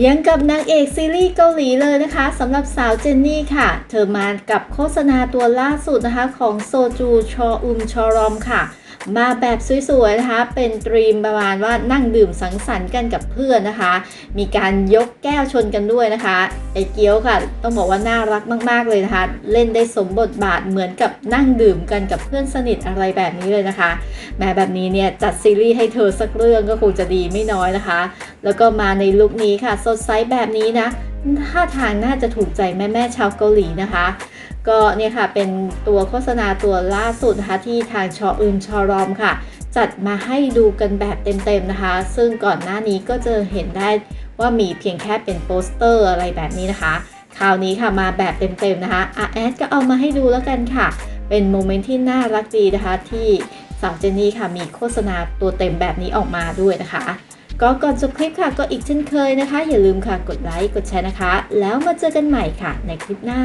ยังกับนางเอกซีรีส์เกาหลีเลยนะคะสำหรับสาวเจนนี่ค่ะ เธอมากับโฆษณาตัวล่าสุดนะคะของโซจูชออุมชอรอมค่ะ มาแบบสวยๆนะคะ เป็นตรีมประมาณว่านั่งดื่มสังสรรค์กันกับเพื่อนนะคะ มีการยกแก้วชนกันด้วยนะคะ ไอเกียวค่ะ ต้องบอกว่าน่ารักมากๆเลยนะคะ เล่นได้สมบทบาทเหมือนกับนั่งดื่มกันกับเพื่อนสนิทอะไรแบบนี้เลยนะคะแม้แบบนี้เนี่ยจัดซีรีส์ให้เธอสักเรื่องก็คงจะดีไม่น้อยนะคะ แล้วก็มาในลุคนี้ค่ะ สดใสแบบนี้นะท่าทางน่าจะถูกใจแม่ๆชาวเกาหลีนะคะ ก็เนี่ยค่ะเป็นตัวโฆษณาตัวล่าสุดนะคะที่ทางชออึมชอรอมค่ะ จัดมาให้ดูกันแบบเต็มๆนะคะ ซึ่งก่อนหน้านี้ก็จะเห็นได้ว่ามีเพียงแค่เป็นโปสเตอร์อะไรแบบนี้นะคะคราวนี้ค่ะมาแบบเต็มๆนะคะอาแอดก็เอามาให้ดูแล้วกันค่ะ เป็นโมเมนต์ที่น่ารักดีนะคะที่สาวเจนนี่ค่ะมีโฆษณาตัวเต็มแบบนี้ออกมาด้วยนะคะ ก็ก่อนจบคลิปค่ะก็อีกเช่นเคยนะคะ อย่าลืมค่ะกดไลค์กดแชร์นะคะ แล้วมาเจอกันใหม่ค่ะในคลิปหน้า